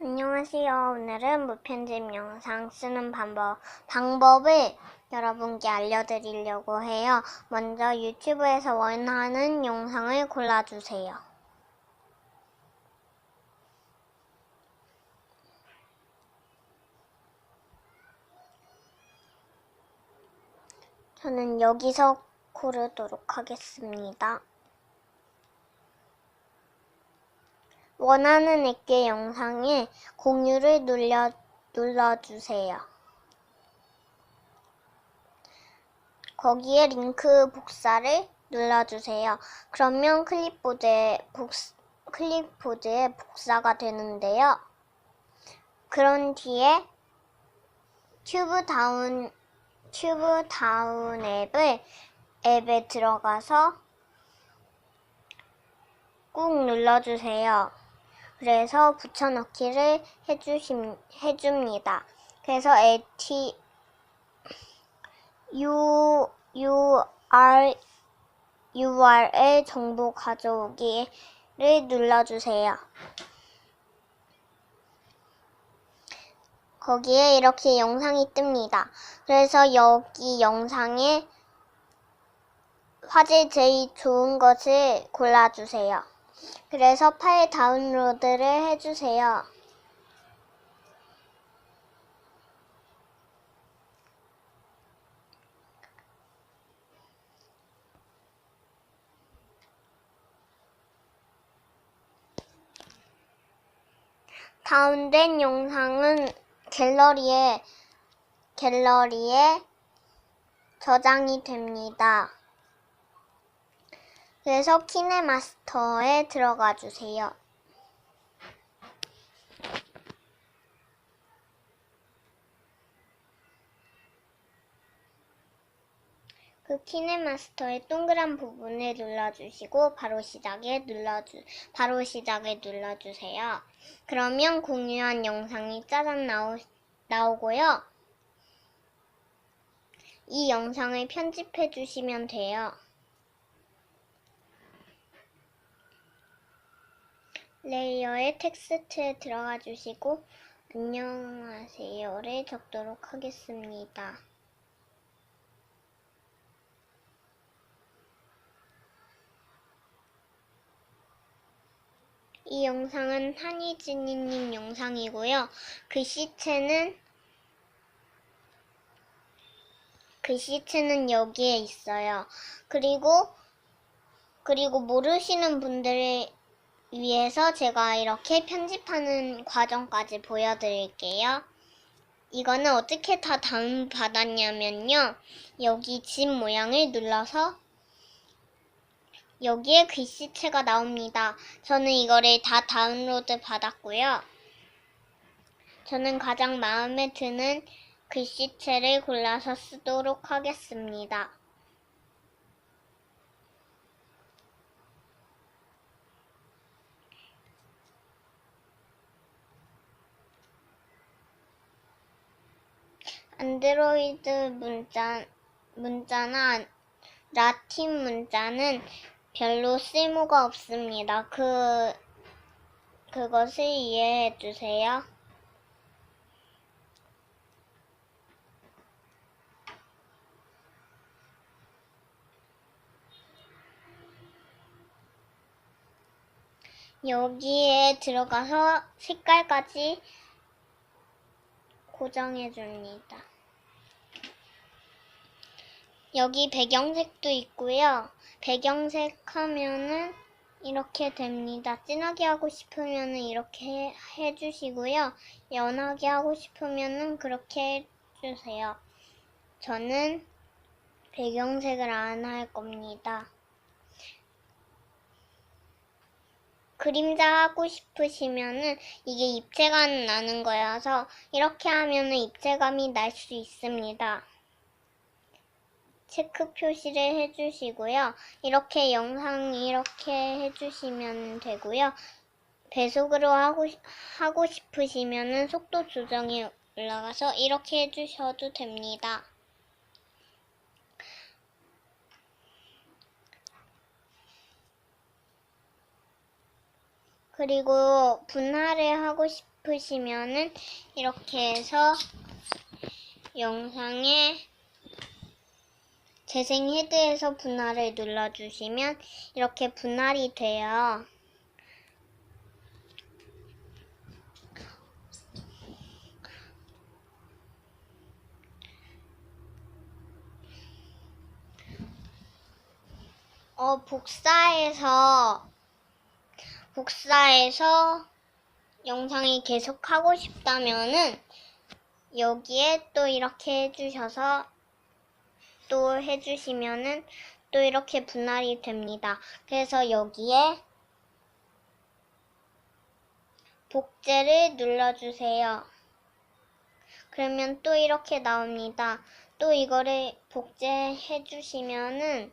안녕하세요. 오늘은 무편집 영상 쓰는 방법, 방법을 여러분께 알려드리려고 해요. 먼저 유튜브에서 원하는 영상을 골라주세요. 저는 여기서 고르도록 하겠습니다. 원하는 액계 영상에 공유를 눌러, 눌러주세요. 거기에 링크 복사를 눌러주세요. 그러면 클립보드에, 복, 클립보드에 복사가 되는데요. 그런 뒤에 튜브 다운, 튜브 다운 앱을 앱에 들어가서 꾹 눌러주세요. 그래서 붙여넣기를 해주심, 해줍니다. 그래서 at u u r url 정보 가져오기를 눌러주세요. 거기에 이렇게 영상이 뜹니다. 그래서 여기 영상에 화질 제일 좋은 것을 골라주세요. 그래서 파일 다운로드를 해주세요. 다운된 영상은 갤러리에 갤러리에 저장이 됩니다. 그래서 키네마스터에 들어가 주세요. 그 키네마스터의 동그란 부분을 눌러주시고 바로 시작에 눌러주 바로 시작에 눌러주세요. 그러면 공유한 영상이 짜잔 나오, 나오고요. 이 영상을 편집해 주시면 돼요. 레이어의 텍스트에 들어가 주시고 안녕하세요를 적도록 하겠습니다. 이 영상은 한이진이님 영상이고요. 글씨체는 글씨체는 여기에 있어요. 그리고 그리고 모르시는 분들을 위해서 제가 이렇게 편집하는 과정까지 보여드릴게요. 이거는 어떻게 다 다운받았냐면요. 여기 집 모양을 눌러서 여기에 글씨체가 나옵니다. 저는 이거를 다 다운로드 받았고요. 저는 가장 마음에 드는 글씨체를 골라서 쓰도록 하겠습니다. 안드로이드 문자, 문자나 라틴 문자는 별로 쓸모가 없습니다. 그, 그것을 이해해 주세요. 여기에 들어가서 색깔까지 고정해 줍니다. 여기 배경색도 있고요. 배경색 하면은 이렇게 됩니다. 진하게 하고 싶으면은 이렇게 해주시고요. 연하게 하고 싶으면은 그렇게 해주세요. 저는 배경색을 안 할 겁니다. 그림자 하고 싶으시면은 이게 입체감 나는 거여서 이렇게 하면은 입체감이 날 수 있습니다. 체크 표시를 해주시고요. 이렇게 영상 이렇게 해주시면 되고요. 배속으로 하고, 하고 싶으시면은 속도 조정이 올라가서 이렇게 해주셔도 됩니다. 그리고 분할을 하고 싶으시면은 이렇게 해서 영상에 재생 헤드에서 분할을 눌러주시면 이렇게 분할이 돼요. 어, 복사해서, 복사해서 영상이 계속 하고 싶다면은 여기에 또 이렇게 해주셔서 또 해주시면은 또 이렇게 분할이 됩니다. 그래서 여기에 복제를 눌러주세요. 그러면 또 이렇게 나옵니다. 또 이거를 복제해 주시면은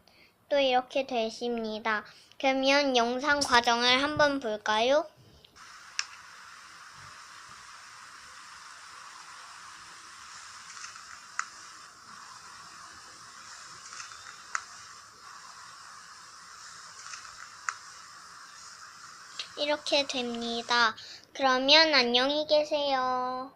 또 이렇게 되십니다. 그러면 영상 과정을 한번 볼까요? 이렇게 됩니다. 그러면 안녕히 계세요.